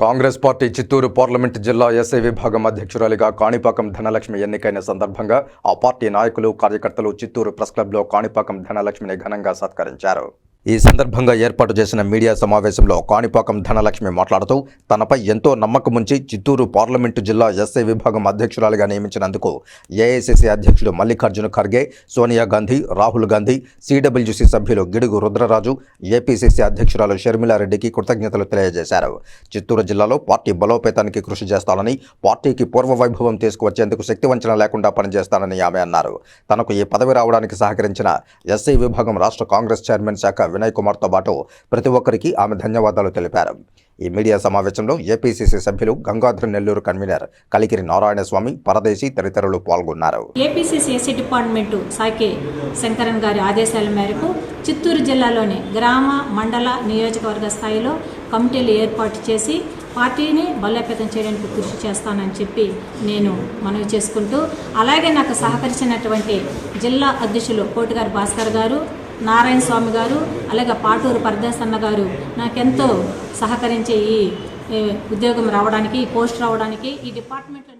Congress party Chittoor parliament జిల్లా SI విభాగం అధ్యక్షురాలిగా కాణిపాకం ధనలక్ష్మి ఎన్నికైన సందర్భంగా ఆ పార్టీ నాయకులు కార్యకర్తలు చిత్తూరు ప్రెస్ క్లబ్లో కాణిపాకం ధనలక్ష్మిని ఘనంగా సత్కరించారు. ఈ సందర్భంగా ఏర్పాటు చేసిన మీడియా సమావేశంలో కాణిపాకం ధనలక్ష్మి మాట్లాడుతూ తనపై ఎంతో నమ్మకముంచి చిత్తూరు పార్లమెంటు జిల్లా ఎస్ఐ విభాగం అధ్యక్షురాలిగా నియమించినందుకు ఏఐసిసి అధ్యక్షుడు మల్లికార్జున ఖర్గే సోనియా గాంధీ రాహుల్ గాంధీ సిడబ్ల్యూసీ సభ్యులు గిడుగు రుద్రరాజు ఏపీసీసీ అధ్యక్షురాలు షర్మిలారెడ్డికి కృతజ్ఞతలు తెలియజేశారు. చిత్తూరు జిల్లాలో పార్టీ బలోపేతానికి కృషి చేస్తానని పార్టీకి పూర్వ వైభవం తీసుకువచ్చేందుకు శక్తివంచన లేకుండా పనిచేస్తానని ఆమె అన్నారు. తనకు ఈ పదవి రావడానికి సహకరించిన ఎస్ఐ విభాగం రాష్ట్ర కాంగ్రెస్ చైర్మన్ శాఖ వినయ్ కుమార్తో పాటు ప్రతి ఒక్కరికి ఆమె ధన్యవాదాలు తెలిపారు. ఈ మీడియా సమావేశంలో ఏపీసీసీ సభ్యులు గంగాధర నెల్లూరు కన్వీనర్ కలికిరి నారాయణస్వామి పరదేశి తదితరులు పాల్గొన్నారు. APCC SC department Sake Shankaran గారి ఆదేశాల మేరకు చిత్తూరు జిల్లాలోని గ్రామ మండల నియోజకవర్గ స్థాయిలో కమిటీలు ఏర్పాటు చేసి పార్టీని బలోపేతం చేయడానికి కృషి చేస్తానని చెప్పి నేను మనవి చేసుకుంటూ అలాగే నాకు సహకరించినటువంటి జిల్లా అధ్యక్షులు కోటిగారు భాస్కర్ గారు నారాయణ స్వామి గారు అలాగే పాటూరు పరదేశన్న గారు నాకెంతో సహకరించే ఈ ఈ ఉద్యోగం రావడానికి ఈ పోస్ట్ రావడానికి ఈ డిపార్ట్మెంట్